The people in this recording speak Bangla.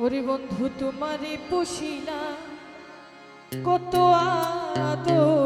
ওরে বন্ধু তোমারে পশিলা কত আদর